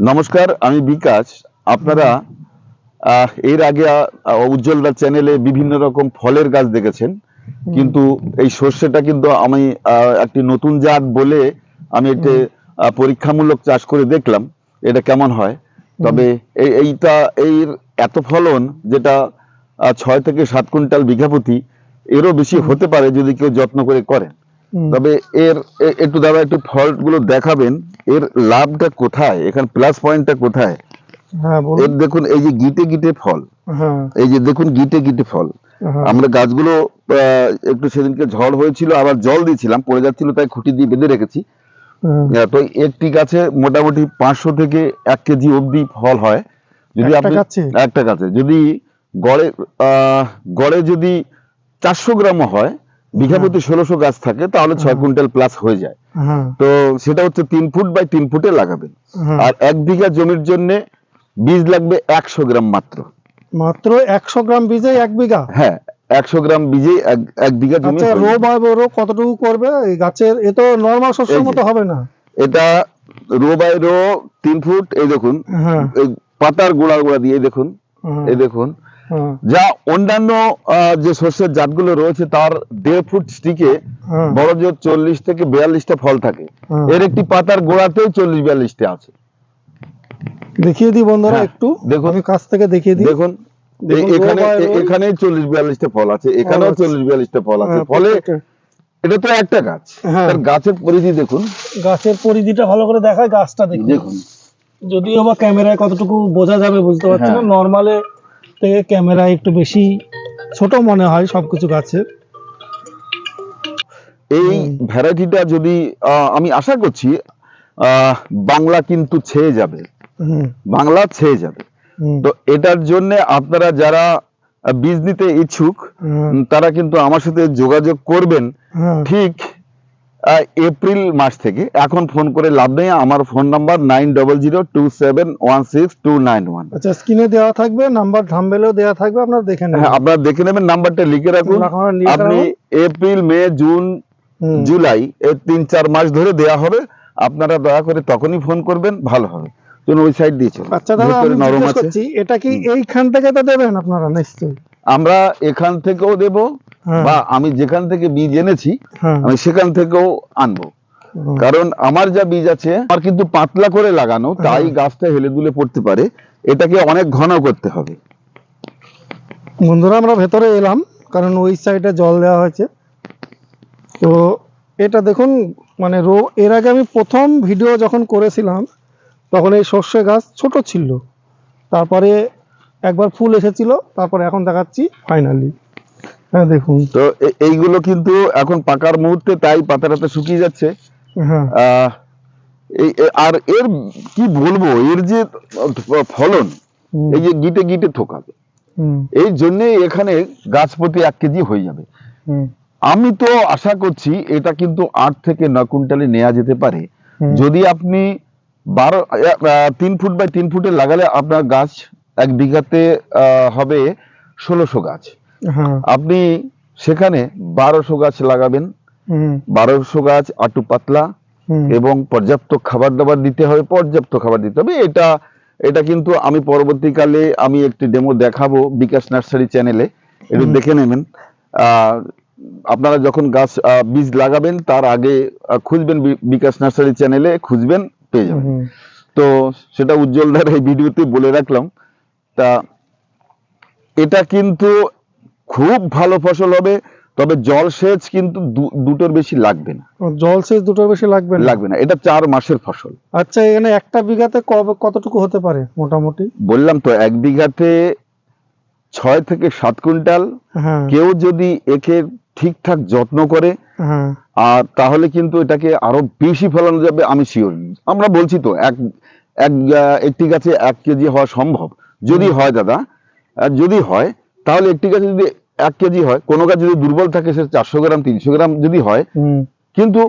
নমস্কার আমি বিকাশ। আপনারা এর আগে আহ, উজ্জ্বলদা চ্যানেলে বিভিন্ন রকম ফলের গাছ দেখেছেন। কিন্তু এই সর্ষেটা কিন্তু আমি একটি নতুন জাত বলে আমি এতে পরীক্ষামূলক চাষ করে দেখলাম এটা কেমন হয়। তবে এই- এইটা এর এত ফলন যেটা ছয় থেকে সাত কুইন্টাল বিঘা প্রতি এরও বেশি হতে পারে যদি কেউ যত্ন করে করেন। তবে এর একটু দাদা একটু ফলগুলো দেখাবেন। এর লাভটা কোথায়? এখানে প্লাস পয়েন্টটা কোথায়? হ্যাঁ এর দেখুন এই যে গিটে গিটে ফল হ্যাঁ। এই যে দেখুন গিটে গিটে ফল। হ্যাঁ। আমরা গাছগুলো একটু সেদিনকে ঝড় হয়েছিল আবার জল দিয়েছিলাম পড়ে যাচ্ছিল তাই খুঁটি দিয়ে বেঁধে রেখেছি। তো একটি গাছে মোটামুটি পাঁচশো থেকে এক কেজি অবধি ফল হয়। যদি একটা আপনি গাছে? একটা গাছে। যদি গড়ে আহ, গড়ে যদি চারশো গ্রামও হয় বিঘা। প্রতি ষোলোশো গাছ থাকে তাহলে ছয়। কুইন্টাল প্লাস হয়ে যায়। তো সেটা হচ্ছে তিন ফুট বাই তিন ফুটে লাগাবেন। হ্যাঁ। আর এক বিঘা জমির জন্য বীজ লাগবে একশো গ্রাম মাত্র। মাত্র একশো গ্রাম বীজে এক বিঘা? হ্যাঁ একশো গ্রাম বীজে এক বিঘা জমি আচ্ছা হয়ে রো যাবে। বা রো কতটুকু করবে? এই গাছের এ তো নর্মাল শস্যের মতো হবে না। এটা রো বাই রো তিন ফুট এই দেখুন। হ্যাঁ। পাতার গোড়া গোড়া দিয়ে দেখুন। হ্যাঁ, এই দেখুন। হ্যাঁ, যা অন্যান্য যে শস্যের জাতগুলো রয়েছে তার দেড় ফুট স্টিকে বড় জোর চল্লিশ থেকে বিয়াল্লিশটা ফল থাকে। এর একটি পাতার গোড়াতেই চল্লিশ বিয়াল্লিশটা আছে। দেখিয়ে দিই বন্ধুরা হ্যাঁ, একটু। দেখুন। কাছ থেকে দেখিয়ে দিই। দেখুন এখানে। এখানে চল্লিশ বিয়াল্লিশটা ফল আছে এখানেও আচ্ছা। চল্লিশ বিয়াল্লিশটা ফল আছে। হ্যাঁ, ফলে এটা তো একটা গাছ। হ্যাঁ। তার গাছের পরিধি দেখুন। গাছের পরিধিটা ভালো করে দেখায় গাছটা দেখুন। দেখুন। যদিও বা ক্যামেরায় কতটুকু বোঝা যাবে বুঝতে পারছি না। নর্মালে থেকে ক্যামেরায় একটু বেশি ছোট মনে হয় সবকিছু গাছের। এই ভ্যারাইটিটা যদি আমি আশা করছি আহ, বাংলা কিন্তু ছেয়ে যাবে। বাংলা ছেয়ে যাবে। তো এটার জন্য আপনারা যারা বীজ নিতে ইচ্ছুক তারা কিন্তু আমার সাথে যোগাযোগ করবেন। ঠিক এপ্রিল মাস থেকে। এখন ফোন করে লাভ নেই। আমার phone number nine double zero two seven one six two nine one আচ্ছা স্ক্রিনে দেওয়া থাকবে নাম্বার থাম্বেলেও দেওয়া থাকবে আপনারা দেখে নেবেন। হ্যাঁ আপনারা দেখে নেবেন নাম্বারটা লিখে রাখুন। আপনি এপ্রিল মে জুন জুলাই এই তিন চার মাস ধরে দেয়া হবে। আপনারা দয়া করে তখনই ফোন করবেন ভালো হবে। চলুন ওই সাইড দিয়েছে আচ্ছা দাদা আমি জিজ্ঞেস করছি এটা কি এইখান থেকে তো দেবেন আপনারা নিশ্চয়ই? আমরা এখান থেকেও দেব। বা আমি যেখান থেকে বীজ এনেছি হ্যাঁ। আমি সেখান থেকেও আনব। কারণ আমার যা বীজ আছে আমার কিন্তু পাতলা করে লাগানো তাই হ্যাঁ। গাছটা হেলে দুলে পড়তে পারে। এটাকে অনেক ঘন করতে হবে। বন্ধুরা আমরা ভেতরে এলাম কারণ ওই সাইডে জল দেওয়া হয়েছে। তো এটা দেখুন মানে রো এর আগে আমি প্রথম ভিডিও যখন করেছিলাম তখন এই সর্ষে গাছ ছোট ছিল। তারপরে একবার ফুল এসেছিল তারপরে এখন দেখাচ্ছি ফাইনালি হ্যাঁ দেখুন। তো এইগুলো কিন্তু এখন পাকার মুহূর্তে তাই পাতা টাতা শুকিয়ে যাচ্ছে। হ্যাঁ। এই আর এর কি বলব এর যে ফলন এই যে গিটে গিটে থোকাবে। এই জন্য এখানে গাছ প্রতি এক কেজি হয়ে যাবে। আমি তো আশা করছি এটা কিন্তু আট থেকে নয় কুইন্টালে নেওয়া যেতে পারে। যদি আপনি বারো তিন ফুট বাই তিন ফুটে লাগালে আপনার গাছ এক বিঘাতে আহ, হবে ষোলোশো গাছ। আপনি সেখানে বারোশো গাছ লাগাবেন। বারোশো গাছ আটু পাতলা এবং পর্যাপ্ত খাবার দাবার দিতে হবে পর্যাপ্ত খাবার দিতে হবে। এটা এটা কিন্তু আমি পরবর্তীকালে আমি একটি ডেমো দেখাবো বিকাশ নার্সারি চ্যানেলে একটু দেখে নেবেন। আহ, আপনারা যখন গাছ বীজ লাগাবেন তার আগে খুঁজবেন বিকাশ নার্সারি চ্যানেলে খুঁজবেন পেয়ে যাবেন। তো সেটা উজ্জ্বলদার এই ভিডিওতে বলে রাখলাম। তা এটা কিন্তু খুব ভালো ফসল হবে তবে জলসেচ কিন্তু দুটোর বেশি লাগবে না। জল সেচ দুটো বেশি লাগবে না? লাগবে না এটা চার মাসের ফসল। আচ্ছা এখানে একটা বিঘাতে কতটুকু হতে পারে মোটামুটি? বললাম তো এক বিঘাতে ছয় থেকে সাত কুইন্টাল। হ্যাঁ। কেউ যদি একে ঠিকঠাক যত্ন করে হ্যাঁ। আর তাহলে কিন্তু এটাকে আরও বেশি ফলানো যাবে আমি শিওর আমরা বলছি তো এক এক একটি গাছে এক কেজি হওয়া সম্ভব। যদি হয় দাদা আর যদি হয় তাহলে একটি গাছে যদি এক কেজি হয় কোনো গাছ যদি দুর্বল থাকে সে চারশো গ্রাম তিনশো গ্রাম যদি হয় কিন্তু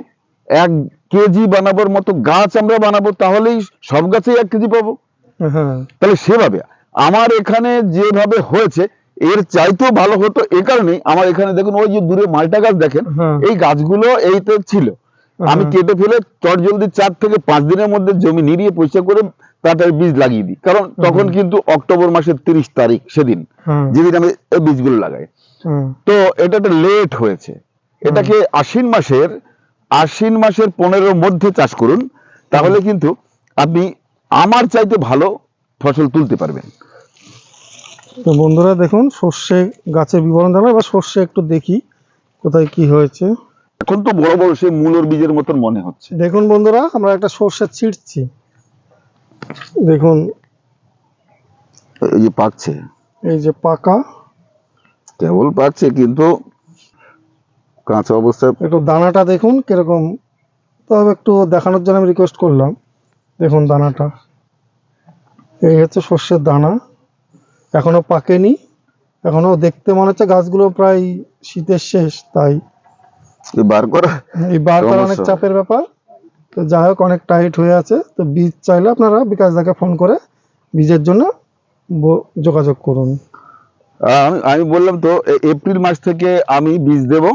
এক কেজি বানাবার মতো গাছ আমরা বানাবো তাহলেই সব গাছেই এক কেজি পাবো। হ্যাঁ। তাহলে সেভাবে আমার এখানে যেভাবে হয়েছে এর চাইতেও ভালো হতো এ কারণেই আমার এখানে দেখুন ওই যে দূরে মালটা গাছ দেখেন হ্যাঁ। এই গাছগুলো এইতে ছিল। আমি হ্যাঁ। কেটে ফেলে চট জলদি চার থেকে পাঁচ দিনের মধ্যে জমি নিড়িয়ে পরিষ্কার করে তাড়াতাড়ি বীজ লাগিয়ে দিই। কারণ তখন কিন্তু অক্টোবর মাসের তিরিশ তারিখ সেদিন যেদিন আমি বীজগুলো লাগাই। তো এটা একটা লেট হয়েছে। এটাকে আশ্বিন মাসের আশ্বিন মাসের পনেরোর মধ্যে চাষ করুন তাহলে কিন্তু আপনি আমার চাইতে ভালো ফসল তুলতে পারবেন। তো বন্ধুরা দেখুন সর্ষে গাছের বিবরণ জানা এবার সর্ষে একটু দেখি কোথায় কি হয়েছে। এখন তো বড় বড় সেই মূলর বীজের মতন মনে হচ্ছে। দেখুন বন্ধুরা আমরা একটা সর্ষে ছিটছি। দেখুন। এই যে পাকছে। এই যে পাকা। কেবল পাচ্ছে কিন্তু কাঁচা অবস্থায় একটু দানাটা দেখুন কীরকম। তবে একটু দেখানোর জন্য আমি রিকোয়েস্ট করলাম। দেখুন দানাটা। এই হচ্ছে সর্ষের দানা। এখনও পাকেনি। এখনও দেখতে মনে হচ্ছে গাছগুলো প্রায় শীতের শেষ তাই। বার করা? এই বার করা অনেক চাপের ব্যাপার। তো যাই হোক অনেক টাইট হয়ে আছে। তো বীজ চাইলে আপনারা বিকাশ দাকে ফোন করে বীজের জন্য যোগাযোগ করুন। আমি বললাম তো এপ্রিল মাস থেকে আমি বীজ দেব।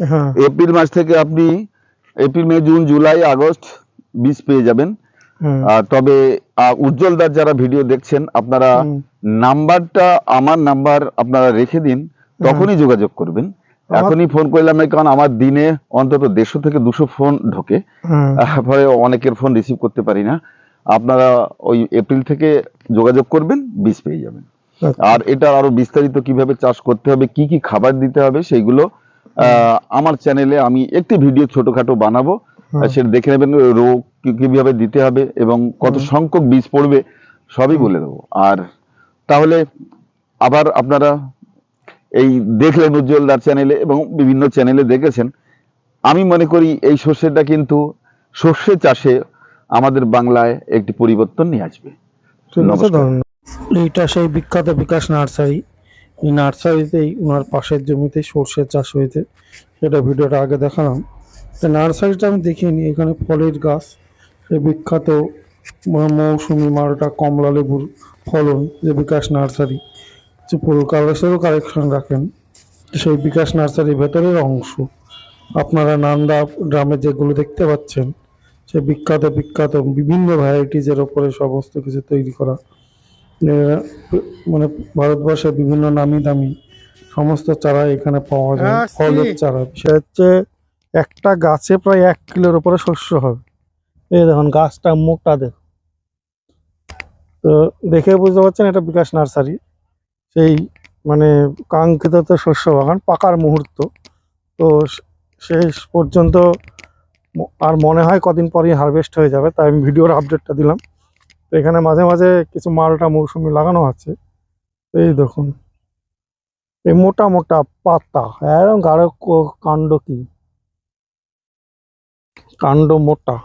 হ্যাঁ। এপ্রিল মাস থেকে আপনি April May June July August বীজ পেয়ে যাবেন। তবে উজ্জ্বলদার যারা ভিডিও দেখছেন আপনারা। নাম্বারটা আমার নাম্বার আপনারা রেখে দিন তখনই যোগাযোগ করবেন। এখনই ফোন করলাম না কারণ আমার দিনে অন্তত দেড়শো থেকে দুশো ফোন ঢোকে। ফলে অনেকের ফোন রিসিভ করতে পারি না। আপনারা ওই এপ্রিল থেকে যোগাযোগ করবেন বীজ পেয়ে যাবেন। আর এটা আরও বিস্তারিত কীভাবে চাষ করতে হবে কি কি খাবার দিতে হবে সেইগুলো আহ, আমার চ্যানেলে আমি একটি ভিডিও ছোটখাটো বানাবো। সেটা দেখে নেবেন রোগ কীভাবে দিতে হবে এবং কত সংখ্যক বীজ পড়বে সবই বলে দেবো। আর তাহলে আবার আপনারা এই দেখলেন উজ্জ্বলদার চ্যানেলে এবং বিভিন্ন চ্যানেলে দেখেছেন। আমি মনে করি এই শস্যটা কিন্তু শস্য চাষে আমাদের বাংলায় একটি পরিবর্তন নিয়ে আসবে। এইটা সেই বিখ্যাত বিকাশ নার্সারি। এই নার্সারিতেই ওনার পাশের জমিতে সর্ষে চাষ হয়েছে। সেটা ভিডিওটা আগে দেখালাম। তো নার্সারিটা আমি দেখিনি এখানে ফলের গাছ সেই বিখ্যাত মৌসুমি মালটা কমলা লেবুর ফলন, যে বিকাশ নার্সারি। চুপুর কালেসেরও কালেকশন রাখেন। সেই বিকাশ নার্সারির ভেতরের অংশ। আপনারা নান্দা গ্রামে যেগুলো দেখতে পাচ্ছেন সে বিখ্যাত বিখ্যাত বিভিন্ন ভ্যারাইটিজের ওপরে সমস্ত কিছু তৈরি করা মানে ভারতবর্ষের বিভিন্ন নামি দামি সমস্ত চারা এখানে পাওয়া যায় ফলের চারা। সে হচ্ছে একটা গাছে প্রায় এক কিলোর উপরে শস্য হবে। এই দেখুন গাছটা মুখটা দেখুন। তো দেখে বুঝতে পারছেন এটা বিকাশ নার্সারি। সেই মানে কাঙ্ক্ষিত তো শস্য বাগান পাকার মুহূর্ত। তো শেষ পর্যন্ত আর মনে হয় কদিন পরেই হারভেস্ট হয়ে যাবে তাই আমি ভিডিওর আপডেটটা দিলাম। এখানে মাঝে মাঝে কিছু মালটা মৌসুমি লাগানো আছে। এই দেখুন। এই মোটা মোটা পাতা। একদম গাঢ় কাণ্ড কি? কাণ্ড মোটা।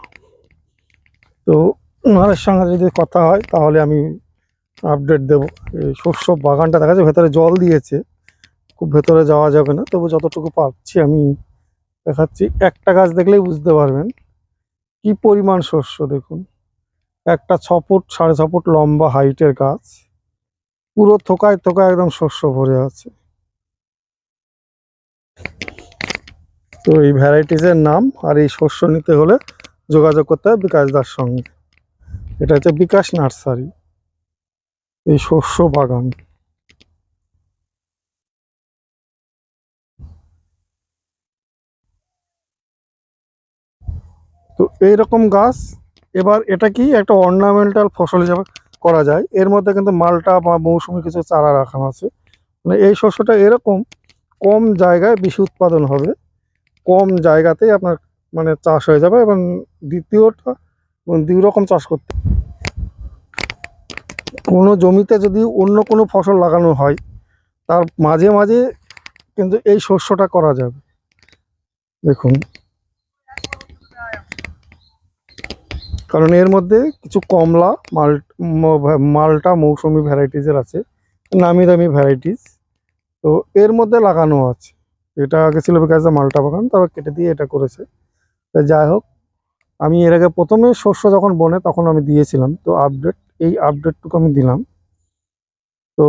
তো ওনাদের সঙ্গে যদি কথা হয়, তাহলে আমি আপডেট দেবো। এই শস্য বাগানটা দেখা যাচ্ছে ভেতরে জল দিয়েছে। খুব ভেতরে যাওয়া যাবে না। তবু যতটুকু পাচ্ছি আমি দেখাচ্ছি। একটা গাছ দেখলেই বুঝতে পারবেন। কি পরিমাণ শস্য দেখুন। একটা ছ ফুট, সাড়ে ছ ফুট লম্বা হাইটের গাছ। পুরো থোকায় থোকায় একদম শস্য ভরে আছে। তো এই ভ্যারাইটিসের নাম আর এই শস্য নিতে হলে যোগাযোগ করতে হবে বিকাশ দার সঙ্গে। এটা হচ্ছে বিকাশ নার্সারি। এই শস্য বাগান। তো এইরকম গাছ এবার এটা কি একটা অর্নামেন্টাল ফসল হিসাবে করা যায়। এর মধ্যে কিন্তু মালটা বা মৌসুমি কিছু চারা রাখানো আছে। মানে এই শস্যটা এরকম কম জায়গায় বেশি উৎপাদন হবে। কম জায়গাতেই আপনার মানে চাষ হয়ে যাবে এবং দ্বিতীয়টা দুই রকম চাষ করতে কোনো জমিতে যদি অন্য কোনো ফসল লাগানো হয়, তার মাঝে মাঝে কিন্তু এই শস্যটা করা যাবে। দেখুন। কারণ এর মধ্যে কিছু কমলা, মাল মালটা মৌসুমি ভ্যারাইটিসের আছে, নামি দামি ভ্যারাইটিস তো এর মধ্যে লাগানো আছে। এটা আগে ছিল বিকাশ মালটা বাগান, তারপর কেটে দিয়ে এটা করেছে। যাই হোক, আমি এর আগে প্রথমে শস্য যখন বনে, তখন আমি দিয়েছিলাম। তো আপডেট এই আপডেটটুকু আমি দিলাম। তো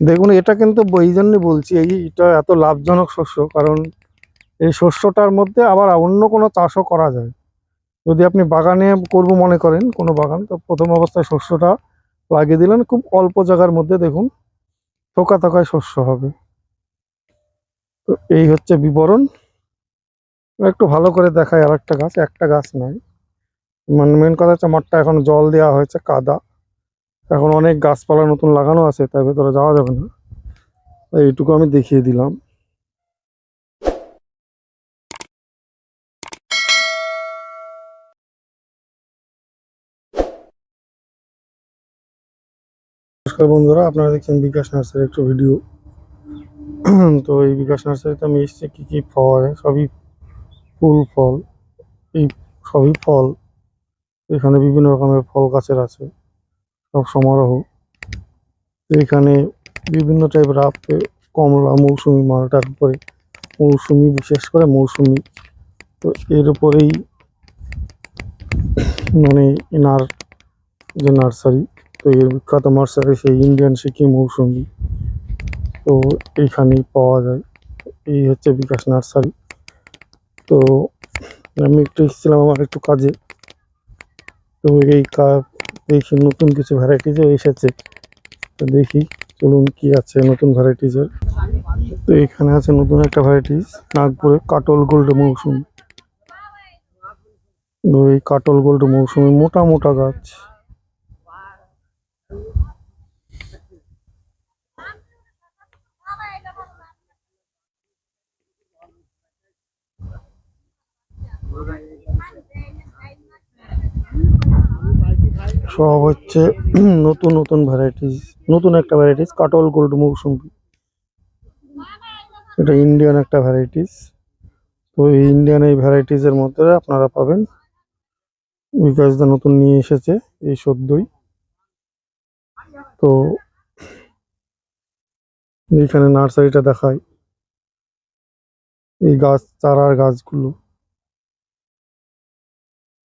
দেখুন, এটা কিন্তু এই জন্যই বলছি, এই এটা এত লাভজনক শস্য, কারণ এই শস্যটার মধ্যে আবার অন্য কোনো চাষও করা যায়। যদি আপনি বাগানে করব মনে করেন, কোনো বাগান, তো প্রথম অবস্থায় শস্যটা লাগিয়ে দিলেন, খুব অল্প জায়গার মধ্যে দেখুন, থোকা থোকায় শস্য হবে। তো এই হচ্ছে বিবরণ। একটু ভালো করে দেখায় আর একটা গাছ একটা গাছ নয় মানে মেন কথা হচ্ছে মাঠটা এখন জল দেওয়া হয়েছে, কাদা। এখন অনেক গাছপালা নতুন লাগানো আছে, তার ভেতরে যাওয়া যাবে না। এইটুকু আমি দেখিয়ে দিলাম। নমস্কার বন্ধুরা, আপনারা দেখছেন বিকাশ নার্সারি একটু ভিডিও তো এই বিকাশ নার্সারিতে আমি এসেছি, কী কী পাওয়া যায় সবই ফুল, ফল, এই সবই ফল। এখানে বিভিন্ন রকমের ফল গাছের আছে, সব সমারোহ। এখানে বিভিন্ন টাইপের আপেল কমলা, মৌসুমি মালটার উপরে মৌসুমি, বিশেষ করে মৌসুমি। তো এর উপরেই মানে এনার যে নার্সারি তো এর বিখ্যাত নার্সারি সেই ইন্ডিয়ান সিকিম মৌসুমি। তো এইখানেই পাওয়া যায়। এই হচ্ছে বিকাশ নার্সারি। তো আমি একটু এসেছিলাম আমার একটু কাজে। তো এই কাজ দেখি নতুন কিছু ভ্যারাইটিজও এসেছে। তো দেখি চলুন কি আছে নতুন ভ্যারাইটিজের তো এখানে আছে নতুন একটা ভ্যারাইটিস নাগপুরে কাটল গোল্ড মৌসুমি। তো এই কাটল গোল্ড মৌসুমি মোটা মোটা গাছ। সব হচ্ছে নতুন নতুন ভ্যারাইটিস নতুন একটা ভ্যারাইটিস কাটল গোল্ড মৌসুমি। এটা ইন্ডিয়ান একটা ভ্যারাইটিস তো এই ইন্ডিয়ান এই ভ্যারাইটিসের মধ্যে আপনারা পাবেন। বিকাশ দা নতুন নিয়ে এসেছে, এই সদ্যই। তো এইখানে নার্সারিটা দেখায় এই গাছ, চারার গাছগুলো।